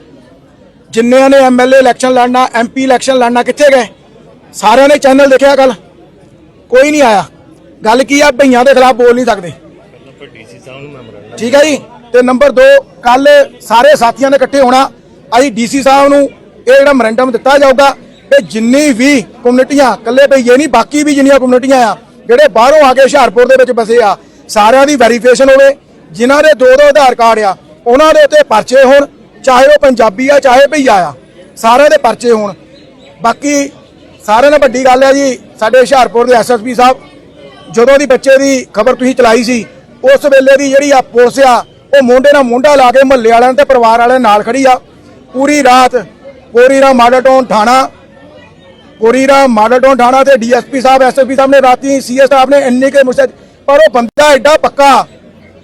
ਜਿੰਨਿਆਂ ਨੇ ਐਮਐਲਏ ਇਲੈਕਸ਼ਨ ਲੜਨਾ ਐਮਪੀ ਇਲੈਕਸ਼ਨ ਲੜਨਾ ਕਿੱਥੇ ਗਏ? ਸਾਰਿਆਂ ਨੇ ਚੈਨਲ ਦੇਖਿਆ ਕੱਲ ਕੋਈ ਨਹੀਂ ਆਇਆ। ਗੱਲ ਕੀ ਆ ਭਈਆਂ ਦੇ ਖਿਲਾਫ ਬੋਲ ਨਹੀਂ ਸਕਦੇ। ਠੀਕ ਹੈ ਜੀ? ਤੇ ਨੰਬਰ 2 ਕੱਲ ਸਾਰੇ ਸਾਥੀਆਂ ਨੇ ਇਕੱਠੇ ਹੋਣਾ। ਅਸੀਂ ਡੀਸੀ ਸਾਹਿਬ ਨੂੰ ਇਹ ਜਿਹੜਾ ਮੈਮੋਰੰਡਮ ਦਿੱਤਾ ਜਾਊਗਾ ਕਿ ਜਿੰਨੀ ਵੀ ਕਮਿਊਨਿਟੀਆਂ ਇਕੱਲੇ ਭਈਏ ਨਹੀਂ, ਬਾਕੀ ਵੀ ਜਿੰਨੀਆਂ ਕਮਿਊਨਿਟੀਆਂ ਆ, ਜਿਹੜੇ ਬਾਹਰੋਂ ਆ ਕੇ ਹੁਸ਼ਿਆਰਪੁਰ ਦੇ ਵਿੱਚ ਬਸੇ ਆ, ਸਾਰਿਆਂ ਦੀ ਵੈਰੀਫਿਕੇਸ਼ਨ ਹੋਵੇ। ਜਿਨ੍ਹਾਂ ਦੇ ਦੋ ਦੋ ਆਧਾਰ ਕਾਰਡ ਆ, ਉਹਨਾਂ ਦੇ ਉੱਤੇ ਪਰਚੇ ਹੋਣ, ਚਾਹੇ ਉਹ ਪੰਜਾਬੀ ਆ, ਚਾਹੇ ਭਈਆ ਆ, ਸਾਰਿਆਂ ਦੇ ਪਰਚੇ ਹੋਣ। ਬਾਕੀ ਸਾਰਿਆਂ ਨਾਲ ਵੱਡੀ ਗੱਲ ਹੈ ਜੀ, ਸਾਡੇ ਹੁਸ਼ਿਆਰਪੁਰ ਦੇ ਐਸਐਸਪੀ ਸਾਹਿਬ, ਜਦੋਂ ਦੀ ਬੱਚੇ ਦੀ ਖਬਰ ਤੁਸੀਂ ਚਲਾਈ ਸੀ, ਉਸ ਵੇਲੇ ਦੀ ਜਿਹੜੀ ਆ ਪੁਲਿਸ ਆ ਉਹ ਮੋਢੇ ਨਾਲ ਮੋਢਾ ਲਾ ਕੇ ਮਹੱਲੇ ਵਾਲਿਆਂ ਤੇ ਪਰਿਵਾਰ ਵਾਲਿਆਂ ਨਾਲ ਖੜੀ ਆ। ਪੂਰੀ ਰਾਤ ਕੋਰੀਰਾ ਮਾਡਲ ਟਾਊਨ ਥਾਣਾ ਕੋਰੀਰਾ ਮਾਡਲ ਟਾਊਨ ਥਾਣਾ ਤੇ ਡੀਐਸਪੀ ਸਾਹਿਬ ਐਸਐਸਪੀ ਸਾਹਿਬ ਨੇ ਰਾਤੀ ਸੀਐਸ ਸਾਹਿਬ ਨੇ ਇੰਨੇ ਕੇ ਮੁਸ਼ਤ ਪਰ ਉਹ ਬੰਦਾ ਐਡਾ ਪੱਕਾ।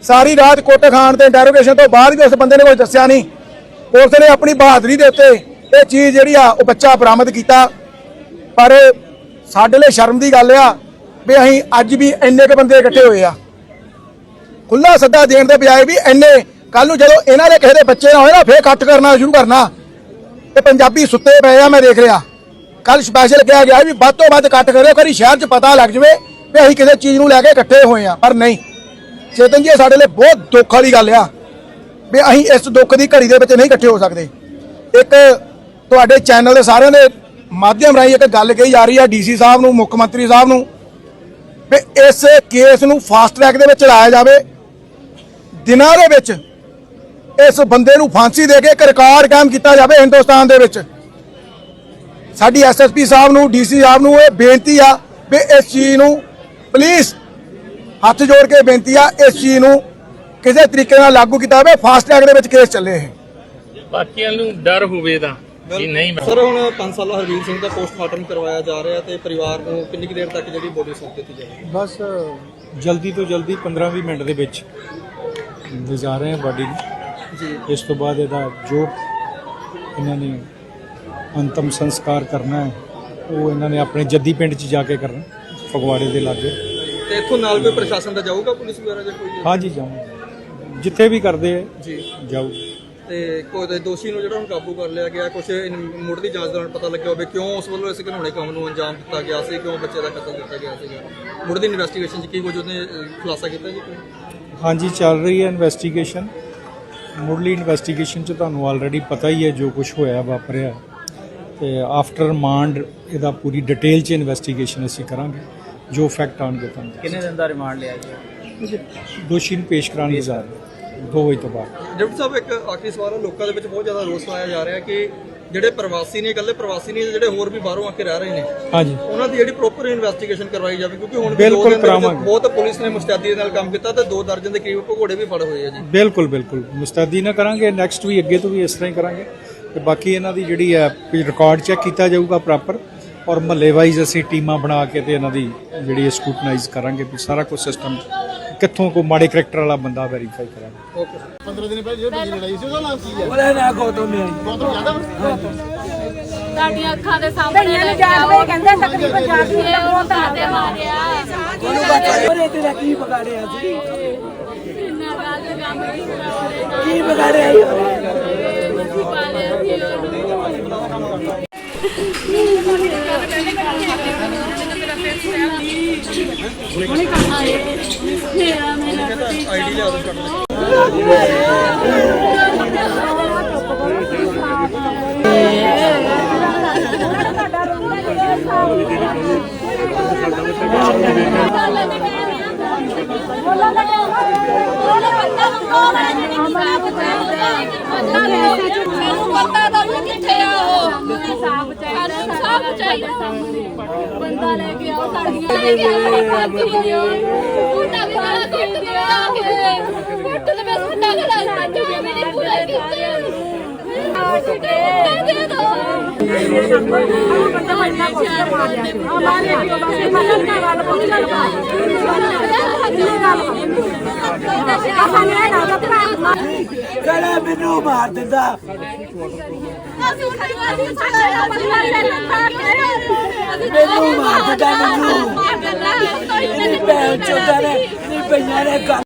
ਸਾਰੀ ਰਾਤ ਕੁੱਟ ਖਾਣ ਤੇ ਇੰਟਰੋਗੇਸ਼ਨ ਤੋਂ ਬਾਅਦ ਵੀ ਉਸ ਬੰਦੇ ਨੇ ਕੁਝ ਦੱਸਿਆ ਨਹੀਂ। ਪੁਲਿਸ ਨੇ ਆਪਣੀ ਬਹਾਦਰੀ ਦੇ ਉੱਤੇ ਇਹ ਚੀਜ਼ ਜਿਹੜੀ ਆ, ਉਹ ਬੱਚਾ ਬਰਾਮਦ ਕੀਤਾ। ਪਰ ਸਾਡੇ ਲਈ ਸ਼ਰਮ ਦੀ ਗੱਲ ਆ ਵੀ ਅਸੀਂ ਅੱਜ ਵੀ ਇੰਨੇ ਕੇ ਬੰਦੇ ਇਕੱਠੇ ਹੋਏ ਆ। ਖੁੱਲਾ ਸੱਦਾ ਦੇਣ ਦੇ ਬਜਾਏ ਵੀ ਇੰਨੇ ਕੱਲ ਨੂੰ ਜਦੋਂ ਇਹਨਾਂ ਦੇ ਕਿਸੇ ਦੇ ਬੱਚੇ ਨਾ ਹੋਏ ਨਾ, ਫੇਰ ਇਕੱਠ ਕਰਨਾ ਸ਼ੁਰੂ ਕਰਨਾ। ਤੇ ਪੰਜਾਬੀ ਸੁੱਤੇ ਪਏ ਆ, ਮੈਂ ਦੇਖ ਰਿਹਾ। ਕੱਲ ਸਪੈਸ਼ਲ ਕਿਹਾ ਗਿਆ ਵੀ ਵੱਧ ਤੋਂ ਵੱਧ ਇਕੱਠ ਕਰਿਓ ਕਰੀ ਸ਼ਹਿਰ 'ਚ ਪਤਾ ਲੱਗ ਜਵੇ ਵੀ ਅਸੀਂ ਕਿਸੇ ਚੀਜ਼ ਨੂੰ ਲੈ ਕੇ ਇਕੱਠੇ ਹੋਏ ਆ, ਪਰ ਨਹੀਂ। ਚੇਤਨ ਜੀ, ਇਹ ਸਾਡੇ ਲਈ ਬਹੁਤ ਦੁੱਖ ਵਾਲੀ ਗੱਲ ਆ ਵੀ ਅਸੀਂ ਇਸ ਦੁੱਖ ਦੀ ਘੜੀ ਦੇ ਵਿੱਚ ਨਹੀਂ ਇਕੱਠੇ ਹੋ ਸਕਦੇ। ਇੱਕ ਤੁਹਾਡੇ ਚੈਨਲ ਦੇ ਸਾਰਿਆਂ ਦੇ ਮਾਧਿਅਮ ਰਾਹੀਂ ਇੱਕ ਗੱਲ ਕਹੀ ਜਾ ਰਹੀ ਹੈ ਡੀਸੀ ਸਾਹਿਬ ਨੂੰ, ਮੁੱਖ ਮੰਤਰੀ ਸਾਹਿਬ ਨੂੰ, ਵੀ ਇਸ ਕੇਸ ਨੂੰ ਫਾਸਟ ਟਰੈਕ ਦੇ ਵਿੱਚ ਚਲਾਇਆ ਜਾਵੇ। ਦਿਨਾਂ ਦੇ ਵਿੱਚ ਇਸ ਬੰਦੇ ਨੂੰ ਫਾਂਸੀ ਦੇ ਕੇ ਇੱਕ ਰਿਕਾਰਡ ਕਾਇਮ ਕੀਤਾ ਜਾਵੇ ਹਿੰਦੁਸਤਾਨ ਦੇ ਵਿੱਚ। ਸਾਡੀ ਐਸਐਸਪੀ ਸਾਹਿਬ ਨੂੰ ਡੀਸੀ ਸਾਹਿਬ ਨੂੰ ਇਹ ਬੇਨਤੀ ਆ ਵੀ ਇਸ ਚੀਜ਼ ਨੂੰ ਪਲੀਜ਼ ਹੱਥ ਜੋੜ ਕੇ ਬੇਨਤੀ ਆ ਇਸ ਚੀਜ਼ ਨੂੰ ਕਿਸੇ ਤਰੀਕੇ ਨਾਲ ਲਾਗੂ ਕੀਤਾ ਜਾਵੇ ਫਾਸਟ ਟਰੈਕ ਦੇ ਵਿੱਚ ਕੇਸ ਚੱਲੇ ਇਹ। ਬਾਕੀਆਂ ਨੂੰ ਡਰ ਹੋਵੇ ਤਾਂ ਕਿ ਨਹੀਂ ਸਰ ਹੁਣ 5 ਸਾਲਾ ਹਰਵੀਰ ਸਿੰਘ ਦਾ ਪੋਸਟਮਾਰਟਮ ਕਰਵਾਇਆ ਜਾ ਰਿਹਾ ਤੇ ਪਰਿਵਾਰ ਨੂੰ ਕਿੰਨੀ ਕੁ ਦੇਰ ਤੱਕ ਜਿਹੜੀ ਬੋਡੀ ਸੌਂਪ ਦਿੱਤੀ ਜਾਏਗੀ ਬਸ ਜਲਦੀ ਤੋਂ ਜਲਦੀ 15-20 ਮਿੰਟ ਦੇ ਵਿੱਚ ਲਿਜਾ ਰਹੇ ਹਾਂ ਬਾਡੀ ਨੂੰ। ਜੀ। ਇਸ ਤੋਂ ਬਾਅਦ ਇਹਦਾ ਜੋ ਇਹਨਾਂ ਨੇ ਅੰਤਮ ਸੰਸਕਾਰ ਕਰਨਾ ਹੈ ਉਹ ਇਹਨਾਂ ਨੇ ਆਪਣੇ ਜੱਦੀ ਪਿੰਡ 'ਚ ਜਾ ਕੇ ਕਰਨਾ ਫਗਵਾੜੇ ਦੇ ਲਾਗੇ। ਤੇ ਇੱਥੋਂ ਨਾਲ ਕੋਈ ਪ੍ਰਸ਼ਾਸਨ ਦਾ ਜਾਊਗਾ ਪੁਲਿਸ ਵਗੈਰਾ ਜਾਂ ਕੋਈ? ਹਾਂਜੀ ਜਾਵਾਂ ਜਿੱਥੇ ਵੀ ਕਰਦੇ ਹੈ ਜੀ। ਜਾਓ ਤੇ ਕੋਈ ਦੋਸ਼ੀ ਨੂੰ ਜਿਹੜਾ ਹੁਣ ਕਾਬੂ ਕਰ ਲਿਆ ਗਿਆ ਕੁਝ ਮੁੱਢਲੀ ਜਾਂਚ ਦੌਰਾਨ ਪਤਾ ਲੱਗਿਆ ਹੋਵੇ ਕਿਉਂ ਉਸ ਵੱਲੋਂ ਇਸ ਘਿਨੌਣੇ ਕੰਮ ਨੂੰ ਅੰਜਾਮ ਦਿੱਤਾ ਗਿਆ ਸੀ ਕਿਉਂ ਬੱਚੇ ਦਾ ਕਤਲ ਕੀਤਾ ਗਿਆ ਸੀਗਾ? ਮੁੱਢਲੀ ਇਨਵੈਸਟੀਗੇਸ਼ਨ 'ਚ ਕੀ ਕੁਝ ਉਹਨੇ ਖੁਲਾਸਾ ਕੀਤਾ ਜੀ ਕੋਈ? ਹਾਂਜੀ ਚੱਲ ਰਹੀ ਹੈ ਇਨਵੈਸਟੀਗੇਸ਼ਨ ਮੁੱਢਲੀ ਇਨਵੈਸਟੀਗੇਸ਼ਨ 'ਚ ਤੁਹਾਨੂੰ ਆਲਰੇਡੀ ਪਤਾ ਹੀ ਹੈ ਜੋ ਕੁਝ ਹੋਇਆ ਵਾਪਰਿਆ। ਤੇ ਆਫਟਰ ਰਿਮਾਂਡ ਇਹਦਾ ਪੂਰੀ ਡਿਟੇਲ 'ਚ ਇਨਵੈਸਟੀਗੇਸ਼ਨ ਅਸੀਂ ਕਰਾਂਗੇ। ਜੋ ਫੈਕਟ ਆਉਣਗੇ ਤੁਹਾਨੂੰ ਕਿੰਨੇ ਦਿਨ ਦਾ ਰਿਮਾਂਡ ਲਿਆ ਜੀ? ਦੋਸ਼ੀ ਨੂੰ ਪੇਸ਼ ਕਰਾਉਣ ਦੀ ਜ਼ਾਰ 2 ਵਜੇ ਤੋਂ ਬਾਅਦ। ਡਿਪਟੀ ਸਾਹਿਬ ਇੱਕ ਆਖਰੀ ਸਵਾਲ ਹੈ। ਲੋਕਾਂ ਦੇ ਵਿੱਚ ਬਹੁਤ ਜ਼ਿਆਦਾ ਰੋਸ ਪਾਇਆ ਜਾ ਰਿਹਾ ਕਿ ਜਿਹੜੇ ਪ੍ਰਵਾਸੀ ਨੇ ਇਕੱਲੇ ਪ੍ਰਵਾਸੀ ਨਹੀਂ ਜਿਹੜੇ ਹੋਰ ਵੀ ਬਾਹਰੋਂ ਆ ਕੇ ਰਹਿ ਰਹੇ ਨੇ ਹਾਂਜੀ। ਉਹਨਾਂ ਦੀ ਜਿਹੜੀ ਪ੍ਰੋਪਰ ਇਨਵੈਸਟੀਗੇਸ਼ਨ ਕਰਵਾਈ ਜਾਵੇ ਕਿਉਂਕਿ ਹੁਣ ਵੀ ਬਿਲਕੁਲ ਦੋ ਦਿਨ ਦੇ ਵਿੱਚ ਕਰਾਵਾਂਗੇ। ਬਹੁਤ ਪੁਲਿਸ ਨੇ ਮੁਸਤੈਦੀ ਦੇ ਨਾਲ ਕੰਮ ਕੀਤਾ ਤੇ ਦੋ ਦਰਜਨ ਦੇ ਕਰੀਬ ਭਗੌੜੇ ਵੀ ਫੜ ਹੋਏ ਆ ਜੀ। ਬਿਲਕੁਲ ਬਿਲਕੁਲ। ਮੁਸਤੈਦੀ ਨਾ ਕਰਾਂਗੇ ਨੈਕਸਟ ਵੀ ਅੱਗੇ ਤੋਂ ਵੀ ਇਸ ਤਰ੍ਹਾਂ ਹੀ ਕਰਾਂਗੇ। ਤੇ ਬਾਕੀ ਇਹਨਾਂ ਦੀ ਜਿਹੜੀ ਹੈ ਰਿਕਾਰਡ ਚੈੱਕ ਕੀਤਾ ਜਾਊਗਾ ਪ੍ਰੋਪਰ ਔਰ ਮਹੱਲੇ ਵਾਈਜ਼ ਅਸੀਂ ਟੀਮਾਂ ਬਣਾ ਕੇ ਤੇ ਇਹਨਾਂ ਦੀ ਜਿਹੜੀ ਸਕੂਟਨਾਈਜ਼ ਕਰਾਂਗੇ ਵੀ ਸਾਰਾ ਕੁਝ ਸਿਸਟਮ ਕਿੱਥੋਂ ਕੋ ਮਾੜੇ ਕਰੈਕਟਰ ਵਾਲਾ ਬੰਦਾ ਵੈਰੀਫਾਈ ਕਰਾਂਗੇ ਓਕੇ ਸਾਡੀਆਂ ਅੱਖਾਂ ਦੇ ਸਾਹਮਣੇ ਲੈ ਕੇ ਆਓ। ਕਹਿੰਦੇ ਤਕਰੀਬਨ ਜਾ ਕੇ ਉਹ ਤਾਂ ਮਾਰਿਆ। ਉਹਨੂੰ ਬਚਾਓ ਤੇ ਕੀ ਵਿਗਾੜਿਆ ਸੀ? ਕਿੰਨਾ ਗਲਤ ਕੰਮ ਕੀਤਾ ਕੀ ਵਿਗਾੜਿਆ ਮੇਰਾ ਮੇਰਾ ਆਈਡੀ ਲਿਆ ਕੱਢ ਮੈਨੂੰ ਪਤਾ ਤਾਂ ਕਿੱਥੇ ਆ ਉਹ ਸਾਫ਼ ਚਾਹੀਦਾ। ਬੰਦਾ ਲੈ ਕੇ ਆਓ ਸਾਡੀਆਂ ਲੈ ਕੇ ਆਓ ਫਾਂਸੀ ਦਿਓ ਮੁੰਡਾ ਵੀ ਨਾਲ ਕੁੱਟ ਦਿਆ ਕੇ। ਕੁੱਟ ਤੇ ਮੈਂ ਮੁੰਡਾ ਦਾ ਰਸਤਾ ਜੋ ਮੇਰੇ ਪੂਰੇ ਕੀਤੇ। ਦੇ ਦੋ ਬੰਦਾ ਬੰਦਾ ਕੁੱਟ ਮਾਰਿਆ ਆ ਮਾਰੇ ਕਿਉਂ ਬਸ ਮਤਲਬ ਨਾ ਗੱਲ ਕੋਈ ਗੱਲ ਗਲਾ ਮੈਨੂੰ ਮਾਰ ਦਿੰਦਾ ਅਸੀਂ ਮੈਨੂੰ ਮਾਰ ਦਿੰਦਾ। ਮੈਨੂੰ ਮਾਰ ਦਿੰਦਾ ਮੈਨੂੰ। ਮੈਨੂੰ ਇਹਦੀ ਭੈਣ ਚੋਦਾਂ ਨੇ ਇਹਦੀ ਪਈਆਂ ਨੇ ਗੱਲ।